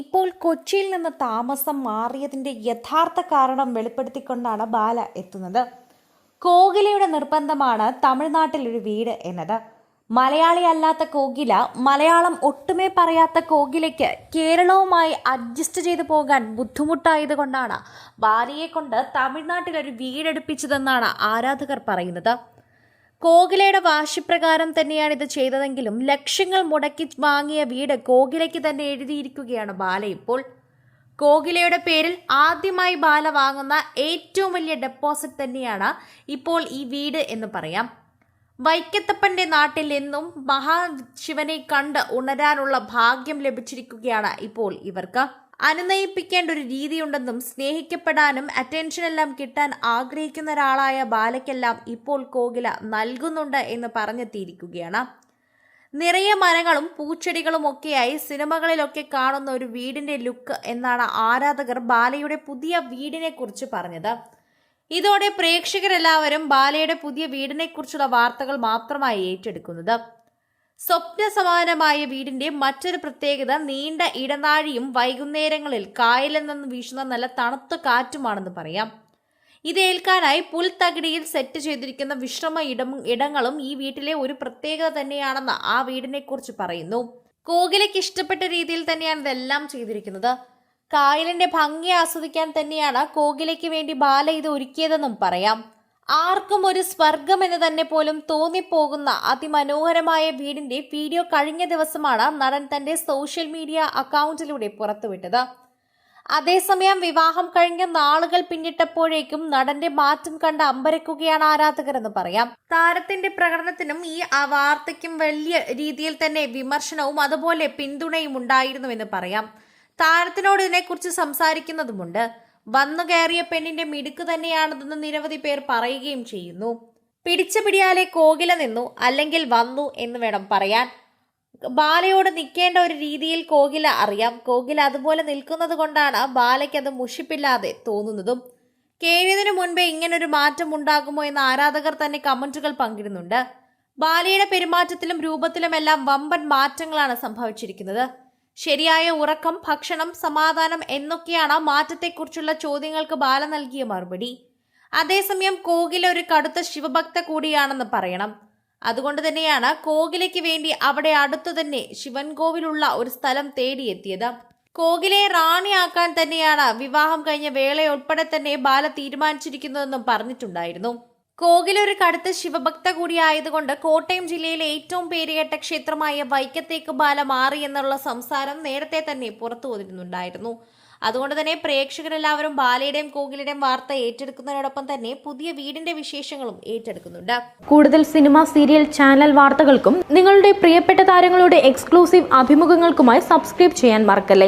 ഇപ്പോൾ കൊച്ചിയിൽ നിന്ന് താമസം മാറിയതിന്റെ യഥാർത്ഥ കാരണം വെളിപ്പെടുത്തിക്കൊണ്ടാണ് ബാല എത്തുന്നത്. കോകിലയുടെ നിർബന്ധമാണ് തമിഴ്നാട്ടിൽ ഒരു വീട് എന്നത്. മലയാളി അല്ലാത്ത കോകില മലയാളം ഒട്ടുമേ പറയാത്ത കോകിലയ്ക്ക് കേരളവുമായി അഡ്ജസ്റ്റ് ചെയ്തു പോകാൻ ബുദ്ധിമുട്ടായതുകൊണ്ടാണ് ഭാര്യയെ കൊണ്ട് തമിഴ്നാട്ടിൽ ഒരു വീടെടുപ്പിച്ചതെന്നാണ് ആരാധകർ പറയുന്നത്. കോകിലയുടെ വാശിപ്രകാരം തന്നെയാണ് ഇത് ചെയ്തതെങ്കിലും ലക്ഷങ്ങൾ മുടക്കി വാങ്ങിയ വീട് കോകിലയ്ക്ക് തന്നെ എഴുതിയിരിക്കുകയാണ് ബാല. ഇപ്പോൾ കോകിലയുടെ പേരിൽ ആദ്യമായി ബാല വാങ്ങുന്ന ഏറ്റവും വലിയ ഡെപ്പോസിറ്റ് തന്നെയാണ് ഇപ്പോൾ ഈ വീട് എന്ന് പറയാം. വൈക്കത്തപ്പന്റെ നാട്ടിൽ എന്നും മഹാശിവനെ കണ്ട് ഉണരാനുള്ള ഭാഗ്യം ലഭിച്ചിരിക്കുകയാണ് ഇപ്പോൾ ഇവർക്ക്. അനുനയിപ്പിക്കേണ്ട ഒരു രീതിയുണ്ടെന്നും സ്നേഹിക്കപ്പെടാനും അറ്റൻഷൻ എല്ലാം കിട്ടാൻ ആഗ്രഹിക്കുന്ന ഒരാളായ ബാലയ്ക്കെല്ലാം ഇപ്പോൾ കോകില നൽകുന്നുണ്ട് എന്ന് പറഞ്ഞെത്തിയിരിക്കുകയാണ്. നിറയെ മരങ്ങളും പൂച്ചെടികളും ഒക്കെയായി സിനിമകളിലൊക്കെ കാണുന്ന ഒരു വീടിന്റെ ലുക്ക് എന്നാണ് ആരാധകർ ബാലയുടെ പുതിയ വീടിനെ കുറിച്ച് പറഞ്ഞത്. ഇതോടെ പ്രേക്ഷകരെല്ലാവരും ബാലയുടെ പുതിയ വീടിനെ കുറിച്ചുള്ള വാർത്തകൾ മാത്രമായി ഏറ്റെടുക്കുന്നത്. സ്വപ്ന സമാനമായ വീടിന്റെ മറ്റൊരു പ്രത്യേകത നീണ്ട ഇടനാഴിയും വൈകുന്നേരങ്ങളിൽ കായലിൽ നിന്ന് വീശുന്ന നല്ല തണുത്ത കാറ്റുമാണെന്ന് പറയാം. ഇത് ഏൽക്കാനായി പുൽത്തകിടിയിൽ സെറ്റ് ചെയ്തിരിക്കുന്ന വിശ്രമ ഇടം ഇടങ്ങളും ഈ വീട്ടിലെ ഒരു പ്രത്യേകത തന്നെയാണെന്ന് ആ വീടിനെ കുറിച്ച് പറയുന്നു. കോകിലയ്ക്ക് ഇഷ്ടപ്പെട്ട രീതിയിൽ തന്നെയാണ് ഇതെല്ലാം ചെയ്തിരിക്കുന്നത്. കായലിന്റെ ഭംഗി ആസ്വദിക്കാൻ തന്നെയാണ് കോകിലയ്ക്ക് വേണ്ടി ബാല ഇത് ഒരുക്കിയതെന്നും പറയാം. ആർക്കും ഒരു സ്വർഗം എന്ന് തന്നെ പോലും തോന്നിപ്പോകുന്ന അതിമനോഹരമായ വീടിന്റെ വീഡിയോ കഴിഞ്ഞ ദിവസമാണ് നടൻ തന്റെ സോഷ്യൽ മീഡിയ അക്കൗണ്ടിലൂടെ പുറത്തുവിട്ടത്. അതേസമയം വിവാഹം കഴിഞ്ഞ നാളുകൾ പിന്നിട്ടപ്പോഴേക്കും നടന്റെ മാറ്റം കണ്ട് അമ്പരക്കുകയാണ് ആരാധകരെന്ന് പറയാം. താരത്തിന്റെ പ്രകടനത്തിനും ഈ വാർത്തയ്ക്കും വലിയ രീതിയിൽ തന്നെ വിമർശനവും അതുപോലെ പിന്തുണയും ഉണ്ടായിരുന്നുവെന്ന് പറയാം. താരത്തിനോട് ഇതിനെക്കുറിച്ച് സംസാരിക്കുന്നതുമുണ്ട്. വന്നു കയറിയ പെണ്ണിന്റെ മിടുക്ക് തന്നെയാണതെന്ന് നിരവധി പേർ പറയുകയും ചെയ്യുന്നു. പിടിച്ച പിടിയാലെ കോകില നിന്നു അല്ലെങ്കിൽ വന്നു എന്ന് വേണം പറയാൻ. ബാലയോട് നിൽക്കേണ്ട ഒരു രീതിയിൽ കോകില അറിയാം. കോകില അതുപോലെ നിൽക്കുന്നത് കൊണ്ടാണ് ബാലയ്ക്കത് മുഷിപ്പില്ലാതെ തോന്നുന്നതും. കേഴിയതിനു മുൻപേ ഇങ്ങനൊരു മാറ്റം ഉണ്ടാകുമോ എന്ന് ആരാധകർ തന്നെ കമന്റുകൾ പങ്കിടുന്നുണ്ട്. ബാലയുടെ പെരുമാറ്റത്തിലും രൂപത്തിലും എല്ലാം വമ്പൻ മാറ്റങ്ങളാണ് സംഭവിച്ചിരിക്കുന്നത്. ശരിയായ ഉറക്കം ഭക്ഷണം സമാധാനം എന്നൊക്കെയാണ് മാറ്റത്തെക്കുറിച്ചുള്ള ചോദ്യങ്ങൾക്ക് ബാല നൽകിയ മറുപടി. അതേസമയം കോകില ഒരു കടുത്ത ശിവഭക്ത കൂടിയാണെന്ന് പറയണം. അതുകൊണ്ട് തന്നെയാണ് കോകിലയ്ക്ക് വേണ്ടി അവിടെ അടുത്തു തന്നെ ശിവൻകോവിലുള്ള ഒരു സ്ഥലം തേടിയെത്തിയത്. കോകിലയെ റാണിയാക്കാൻ തന്നെയാണ് വിവാഹം കഴിഞ്ഞ വേളയുൾപ്പെടെ തന്നെ ബാല തീരുമാനിച്ചിരിക്കുന്നതെന്നും പറഞ്ഞിട്ടുണ്ടായിരുന്നു. കോകില ഒരു കടുത്ത ശിവഭക്ത കൂടിയായതുകൊണ്ട് കോട്ടയം ജില്ലയിലെ ഏറ്റവും പേരുകേട്ട ക്ഷേത്രമായ വൈക്കത്തേക്ക് ബാല മാറി എന്നുള്ള സംസാരം നേരത്തെ തന്നെ പുറത്തു വന്നിരുന്നുണ്ടായിരുന്നു. അതുകൊണ്ട് തന്നെ പ്രേക്ഷകരെല്ലാവരും ബാലയുടെയും കോകിലുടെയും വാർത്ത ഏറ്റെടുക്കുന്നതിനോടൊപ്പം തന്നെ പുതിയ വീടിന്റെ വിശേഷങ്ങളും ഏറ്റെടുക്കുന്നുണ്ട്. കൂടുതൽ സിനിമ സീരിയൽ ചാനൽ വാർത്തകൾക്കും നിങ്ങളുടെ പ്രിയപ്പെട്ട താരങ്ങളുടെ എക്സ്ക്ലൂസീവ് അഭിമുഖങ്ങൾക്കുമായി സബ്സ്ക്രൈബ് ചെയ്യാൻ മറക്കല്ലേ?